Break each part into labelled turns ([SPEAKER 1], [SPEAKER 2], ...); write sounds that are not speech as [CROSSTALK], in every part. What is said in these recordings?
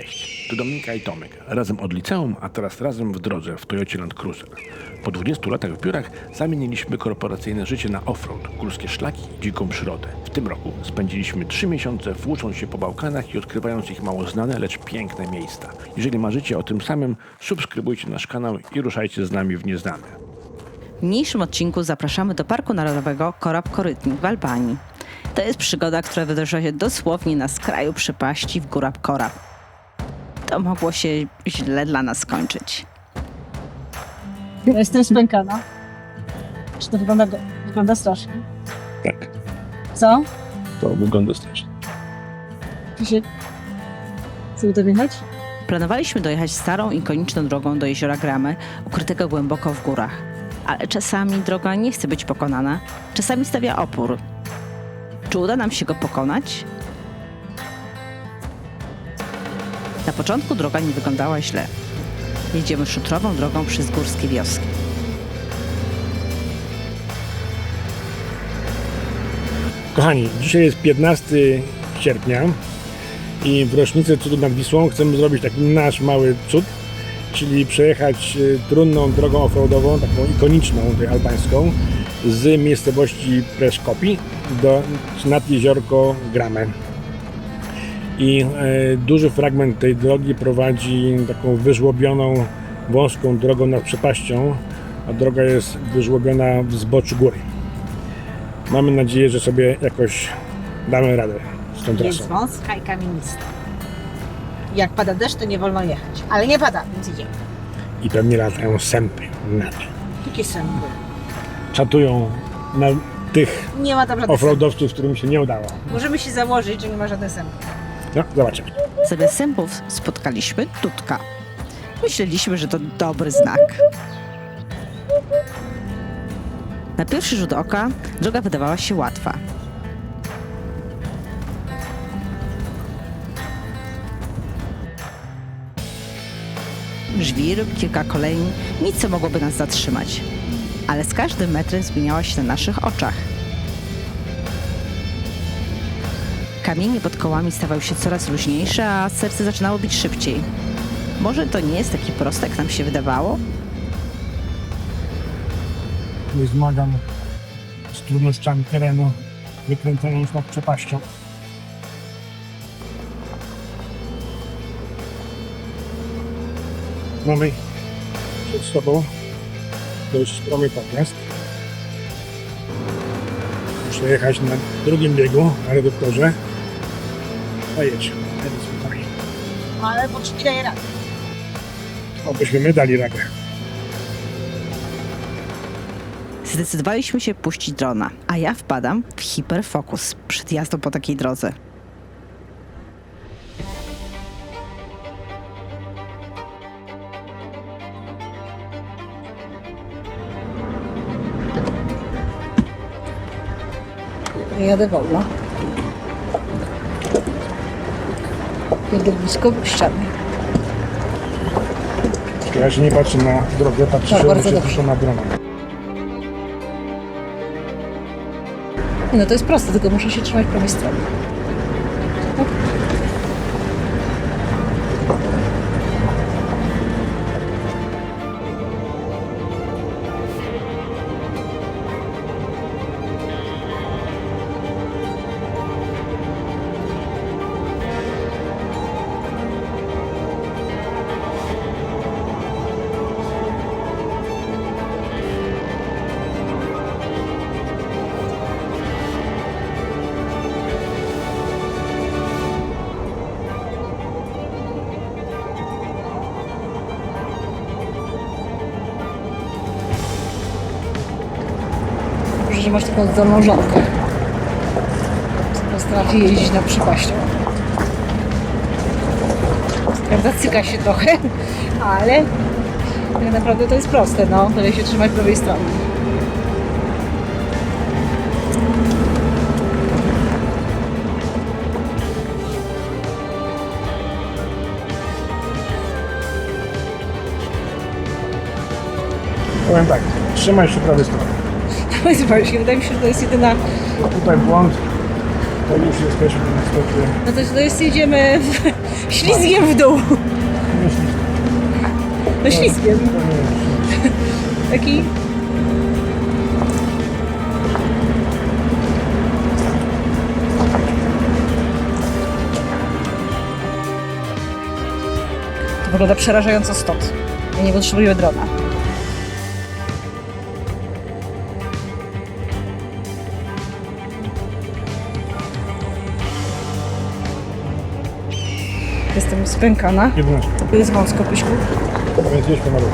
[SPEAKER 1] Cześć, tu Dominika i Tomek. Razem od liceum, a teraz razem w drodze w Toyocie Land Cruiser. Po 20 latach w biurach zamieniliśmy korporacyjne życie na offroad, górskie szlaki i dziką przyrodę. W tym roku spędziliśmy 3 miesiące włócząc się po Bałkanach i odkrywając ich mało znane, lecz piękne miejsca. Jeżeli marzycie o tym samym, subskrybujcie nasz kanał i ruszajcie z nami w nieznane.
[SPEAKER 2] W mniejszym odcinku zapraszamy do Parku Narodowego Korab Korytnik w Albanii. To jest przygoda, która wydarzyła się dosłownie na skraju przepaści w górach Korab. To mogło się źle dla nas skończyć.
[SPEAKER 3] Ja jestem spękana. Czy to wygląda, wygląda strasznie?
[SPEAKER 1] Tak,
[SPEAKER 3] Co?
[SPEAKER 1] to wygląda strasznie.
[SPEAKER 3] Krzysiek? Chcę to wjechać?
[SPEAKER 2] Planowaliśmy dojechać starą, ikoniczną drogą do jeziora Gramy, ukrytego głęboko w górach. Ale czasami droga nie chce być pokonana, czasami stawia opór. Czy uda nam się go pokonać? Na początku droga nie wyglądała źle. Jedziemy szutrową drogą przez górskie wioski.
[SPEAKER 4] Kochani, dzisiaj jest 15 sierpnia i w rocznicę cudu nad Wisłą chcemy zrobić taki nasz mały cud, czyli przejechać y, trudną drogą offroadową, taką ikoniczną, tutaj albańską, z miejscowości Preszkopi do, nad jeziorko Grame. I e, duży fragment tej drogi prowadzi taką wyżłobioną, wąską drogą nad przepaścią, a droga jest wyżłobiona w zboczu góry. Mamy nadzieję, że sobie jakoś damy radę z tą
[SPEAKER 3] Jest
[SPEAKER 4] trasą.
[SPEAKER 3] wąska i kamienista. Jak pada deszcz, to nie wolno jechać. Ale nie pada, więc idziemy.
[SPEAKER 4] I pewnie latają sępy na to.
[SPEAKER 3] Jakie sępy?
[SPEAKER 4] Czatują na tych
[SPEAKER 3] Nie ma tam
[SPEAKER 4] offroadowców, którym się nie udało.
[SPEAKER 3] Możemy się założyć, że nie ma żadnych sępów.
[SPEAKER 4] No, zobaczymy.
[SPEAKER 2] Zamiast sępów spotkaliśmy tutka. Myśleliśmy, że to dobry znak. Na pierwszy rzut oka droga wydawała się łatwa. Żwir, kilka kolejni, nic co mogłoby nas zatrzymać. Ale z każdym metrem zmieniała się na naszych oczach. Kamienie pod kołami stawały się coraz luźniejsze, a serce zaczynało bić szybciej. Może to nie jest taki prosty, jak nam się wydawało?
[SPEAKER 4] Nie zmagam z trudnościami terenu, wykręcając nad przepaścią. Mamy przed sobą dość stromy podjazd. Muszę jechać na drugim biegu, na reduktorze. Spokojnie.
[SPEAKER 3] Ale poczki daje radę.
[SPEAKER 4] Obyśmy my dali radę.
[SPEAKER 2] Zdecydowaliśmy się puścić drona, a ja wpadam w hiperfokus przed jazdą po takiej drodze.
[SPEAKER 3] Ja jadę wolno. Jadę blisko ściany.
[SPEAKER 4] Ja się nie patrzę na drogę, patrzę
[SPEAKER 3] Tak,
[SPEAKER 4] się,
[SPEAKER 3] bardzo
[SPEAKER 4] się tylko na dronę.
[SPEAKER 3] No to jest proste, tylko muszę się trzymać prawej strony. Dobrze, masz taką zdolną żonkę. Potrafi jeździć na przypaścią. Prawda, cyka się trochę, ale tak naprawdę to jest proste, no. Tyle się trzymać prawej strony.
[SPEAKER 4] Powiem tak, trzymaj się prawej strony.
[SPEAKER 3] Zobaczcie, wydaje mi się, że to jest jedyna...
[SPEAKER 4] Tutaj błąd, to już jesteśmy niestety
[SPEAKER 3] No to, to jest, jedziemy w, [LAUGHS] ślizgiem w dół. No ślizgiem. Taki... To wygląda przerażająco stąd. Ja nie potrzebuję drona. Jestem spękana.
[SPEAKER 4] 11.
[SPEAKER 3] Tu jest wąsko, Pyśku.
[SPEAKER 4] Więc jedźmy na dół.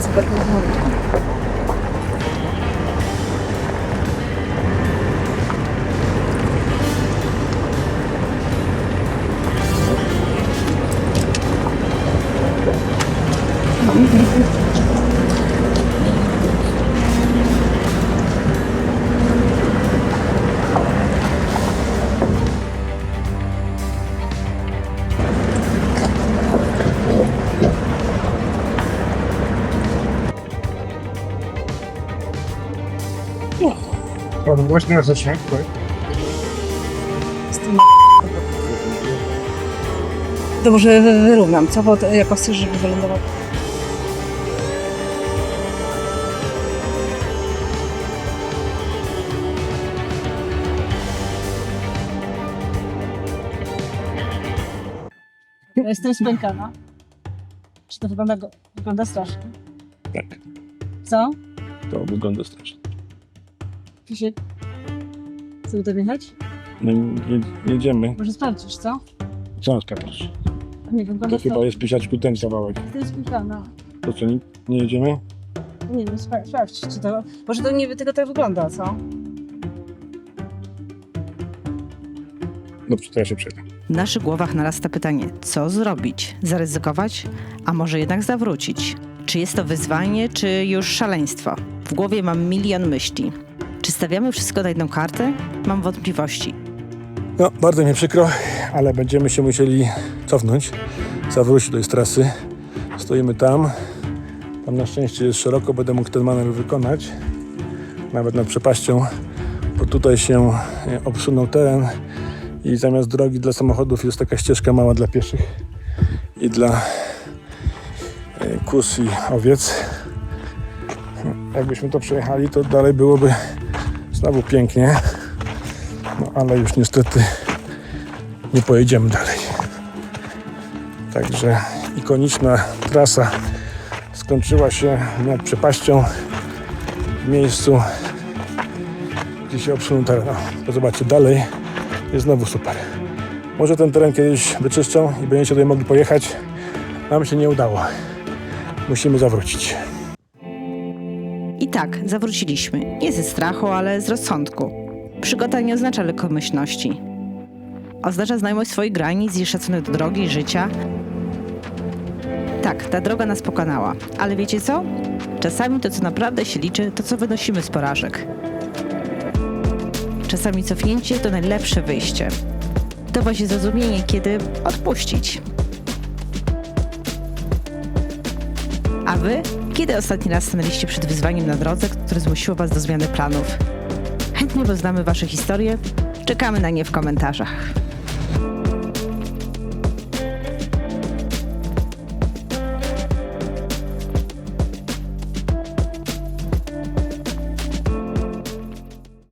[SPEAKER 3] Super powolutku.
[SPEAKER 4] Pan właśnie na zasięg, tak?
[SPEAKER 3] To może wy- wyrównam, co? Bo to jako chcesz, żeby wylądował. Ja jestem spękana. Czy to wygląda, wygląda strasznie?
[SPEAKER 4] Tak.
[SPEAKER 3] Co?
[SPEAKER 4] To wygląda strasznie.
[SPEAKER 3] Się... Chcę do jechać?
[SPEAKER 4] No je, jedziemy.
[SPEAKER 3] Może sprawdzisz, co?
[SPEAKER 4] Co kapisz?
[SPEAKER 3] Nie, wygląda
[SPEAKER 4] To chyba jest pisiaczku ten kawałek.
[SPEAKER 3] To jest spękana.
[SPEAKER 4] To co, nie, nie jedziemy?
[SPEAKER 3] Nie wiem, spra- sprawdź, czy to... Może to nie tylko tak wygląda, co?
[SPEAKER 4] Dobrze, to ja się przejdę.
[SPEAKER 2] W naszych głowach narasta pytanie, co zrobić? Zaryzykować? A może jednak zawrócić? Czy jest to wyzwanie, czy już szaleństwo? W głowie mam milion myśli. Stawiamy wszystko na jedną kartę? Mam wątpliwości.
[SPEAKER 4] No, bardzo mi przykro, ale będziemy się musieli cofnąć, zawrócić do tej trasy. Stoimy tam. Tam na szczęście jest szeroko, będę mógł ten manewr wykonać. Nawet nad przepaścią, bo tutaj się e, obsunął teren i zamiast drogi dla samochodów jest taka ścieżka mała dla pieszych i dla e, kus i owiec. Jakbyśmy to przejechali, to dalej byłoby znowu pięknie. No ale już niestety nie pojedziemy dalej. Także ikoniczna trasa skończyła się nad przepaścią w miejscu, gdzie się obsunął teren. O, to zobaczcie, dalej jest znowu super. Może ten teren kiedyś wyczyszczą i będziecie tutaj mogli pojechać. Nam się nie udało. Musimy zawrócić.
[SPEAKER 2] I tak, zawróciliśmy. Nie ze strachu, ale z rozsądku. Przygoda nie oznacza lekkomyślności. Oznacza znajomość swoich granic i szacunek do drogi życia. Tak, ta droga nas pokonała. Ale wiecie co? Czasami to, co naprawdę się liczy, to co wynosimy z porażek. Czasami cofnięcie to najlepsze wyjście. To właśnie zrozumienie, kiedy odpuścić. A wy? Kiedy ostatni raz stanęliście przed wyzwaniem na drodze, które zmusiło was do zmiany planów? Chętnie poznamy wasze historie. Czekamy na nie w komentarzach.